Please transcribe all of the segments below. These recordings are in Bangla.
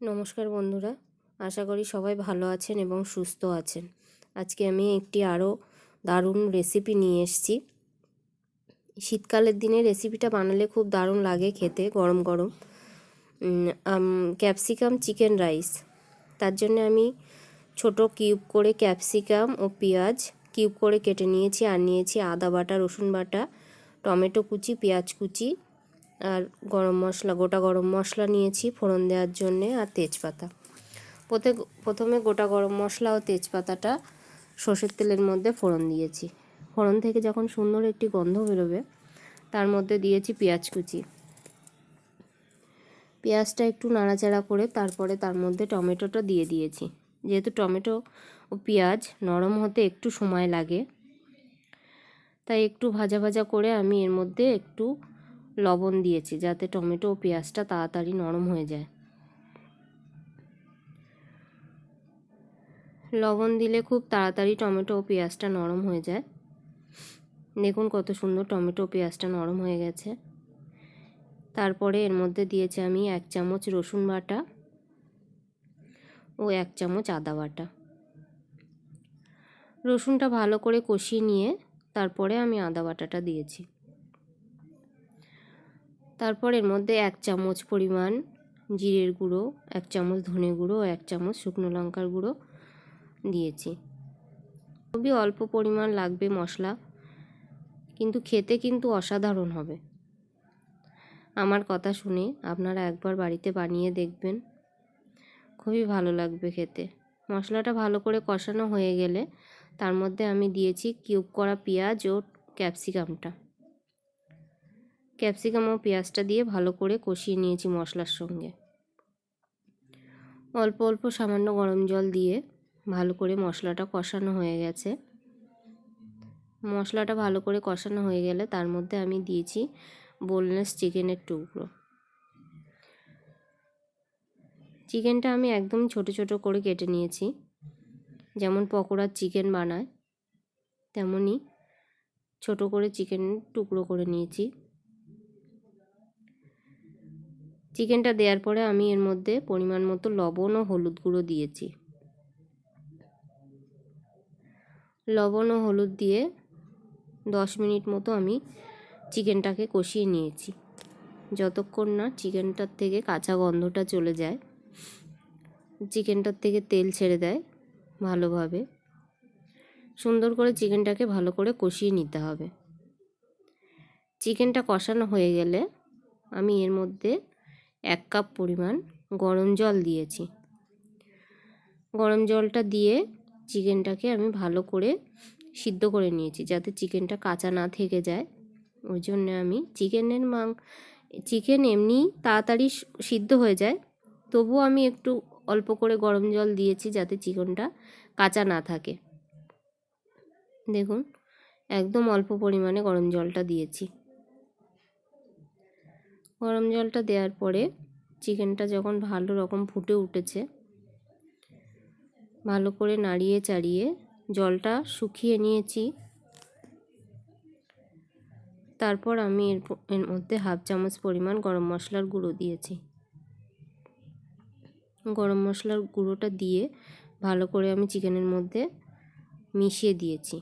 নমস্কার বন্ধুরা, আশা করি সবাই ভালো আছেন এবং সুস্থ আছেন। আজকে আমি একটি আরও দারুণ রেসিপি নিয়ে এসেছি। শীতকালের দিনে রেসিপিটা বানালে খুব দারুণ লাগে খেতে, গরম গরম। ক্যাপসিকাম চিকেন রাইস তার জন্য আমি ছোট কিউব করে ক্যাপসিকাম ও পেঁয়াজ কিউব করে কেটে নিয়েছি আর নিয়েছি আদা বাটা, রসুন বাটা, টমেটো কুচি, পেঁয়াজ কুচি আর গরম মশলা, গোটা গরম মশলা নিয়েছি ফোড়ন দেওয়ার জন্যে আর তেজপাতা। প্রথমে প্রথমে গোটা গরম মশলা ও তেজপাতাটা সর্ষের তেলের মধ্যে ফোড়ন দিয়েছি। ফোড়ন থেকে যখন সুন্দর একটি গন্ধ বেরোবে, তার মধ্যে দিয়েছি পেঁয়াজ কুচি। পেঁয়াজটা একটু নাড়াচাড়া করে তারপরে তার মধ্যে টমেটোটা দিয়ে দিয়েছি। যেহেতু টমেটো ও পেঁয়াজ নরম হতে একটু সময় লাগে, তাই একটু ভাজা ভাজা করে আমি এর মধ্যে একটু লবণ দিয়েছি যাতে টমেটো ও পেঁয়াজটা তাড়াতাড়ি নরম হয়ে যায়। লবণ দিলে খুব তাড়াতাড়ি টমেটো ও পেঁয়াজটা নরম হয়ে যায়। দেখুন কত সুন্দর টমেটো পেঁয়াজটা নরম হয়ে গেছে। তারপরে এর মধ্যে দিয়েছি আমি এক চামচ রসুন বাটা ও এক চামচ আদা বাটা। রসুনটা ভালো করে কষিয়ে নিয়ে তারপরে আমি আদা বাটাটা দিয়েছি। তারপর এর মধ্যে এক চামচ পরিমাণ জিরের গুঁড়ো, এক চামচ ধনে গুঁড়ো, এক চামচ শুকনো লঙ্কার গুঁড়ো দিয়েছি। খুবই অল্প পরিমাণ লাগবে মশলা, কিন্তু খেতে কিন্তু অসাধারণ হবে। আমার কথা শুনে আপনারা একবার বাড়িতে বানিয়ে দেখবেন। খুবই ভালো লাগবে খেতে। মশলাটা ভালো করে কষানো হয়ে গেলে তার মধ্যে আমি দিয়েছি কিউব করা পেঁয়াজ ও ক্যাপসিকামটা। ক্যাপসিকাম ও পেঁয়াজটা দিয়ে ভালো করে কষিয়ে নিয়েছি মশলার সঙ্গে। অল্প অল্প সামান্য গরম জল দিয়ে ভালো করে মশলাটা কষানো হয়ে গেছে। মশলাটা ভালো করে কষানো হয়ে গেলে তার মধ্যে আমি দিয়েছি বোনলেস চিকেনের টুকরো। চিকেনটা আমি একদম ছোট ছোট করে কেটে নিয়েছি। যেমন পকোড়ার চিকেন বানায়, তেমনই ছোট করে চিকেন টুকরো করে নিয়েছি। চিকেনটা দেওয়ার পরে আমি এর মধ্যে পরিমাণ মতো লবণ ও হলুদ গুঁড়ো দিয়েছি। লবণ ও হলুদ দিয়ে দশ মিনিট মতো আমি চিকেনটাকে কষিয়ে নিয়েছি। যতক্ষণ না চিকেনটার থেকে কাঁচা গন্ধটা চলে যায় চিকেনটার থেকে তেল ছেড়ে দেয় ভালোভাবে। সুন্দর করে চিকেনটাকে ভালো করে কষিয়ে নিতে হবে। চিকেনটা কষানো হয়ে গেলে আমি এর মধ্যে এক কাপ পরিমাণ গরম জল দিয়েছি। গরম জলটা দিয়ে চিকেনটাকে আমি ভালো করে সিদ্ধ করে নিয়েছি যাতে চিকেনটা কাঁচা না থেকে যায়। ওই জন্য আমি চিকেনের মাং, চিকেন এমনি তাড়াতাড়ি সিদ্ধ হয়ে যায়। তবুও আমি একটু অল্প করে গরম জল দিয়েছি যাতে চিকেনটা কাঁচা না থাকে। দেখুন, একদম অল্প পরিমাণে গরম জলটা দিয়েছি। গরম জলটা দেওয়ার পরে চিকেনটা যখন ভালো রকম ফুটে উঠেছে, ভালো করে নাড়িয়ে চাড়িয়ে জলটা শুকিয়ে নিয়েছি। তারপর আমি এর এর মধ্যে হাফ চামচ পরিমাণ গরম মশলার গুঁড়ো দিয়েছি। গরম মশলার গুঁড়োটা দিয়ে ভালো করে আমি চিকেনের মধ্যে মিশিয়ে দিয়েছি।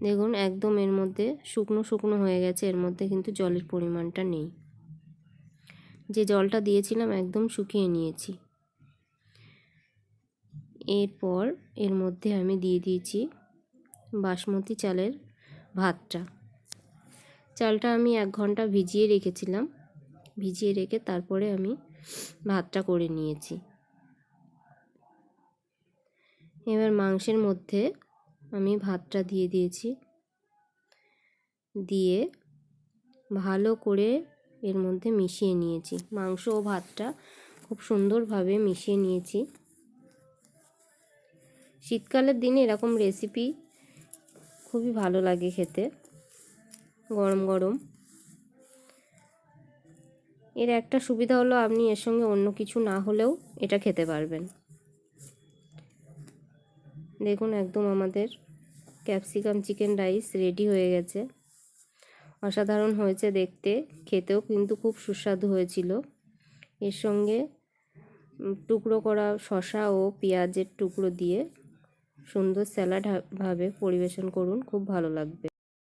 দেখুন, একদম এর মধ্যে শুকনো শুকনো হয়ে গেছে, এর মধ্যে কিন্তু জলের পরিমাণটা নেই। যে জলটা দিয়েছিলাম একদম শুকিয়ে নিয়েছি। এরপর এর মধ্যে আমি দিয়ে দিয়েছি বাসমতি চালের ভাতটা। চালটা আমি এক ঘণ্টা ভিজিয়ে রেখেছিলাম। ভিজিয়ে রেখে তারপরে আমি ভাতটা করে নিয়েছি। এবার মাংসের মধ্যে আমি ভাতটা দিয়ে দিয়েছি। দিয়ে ভালো করে এর মধ্যে মিশিয়ে নিয়েছি। মাংস ও ভাতটা খুব সুন্দরভাবে মিশিয়ে নিয়েছি। শীতকালের দিনে এরকম রেসিপি খুবই ভালো লাগে খেতে। গরম গরম। এর একটা সুবিধা হলো আপনি এর সঙ্গে অন্য কিছু না হলেও এটা খেতে পারবেন। দেখুন একদম আমাদের ক্যাপসিকাম চিকেন রাইস রেডি হয়ে গেছে। অসাধারণ হয়েছে দেখতে, খেতেও কিন্তু খুব সুস্বাদু হয়েছিল। এর সঙ্গে টুকরো করা শশা ও পেঁয়াজের টুকরো দিয়ে সুন্দর স্যালাড ভাবে পরিবেশন করুন, খুব ভালো লাগবে।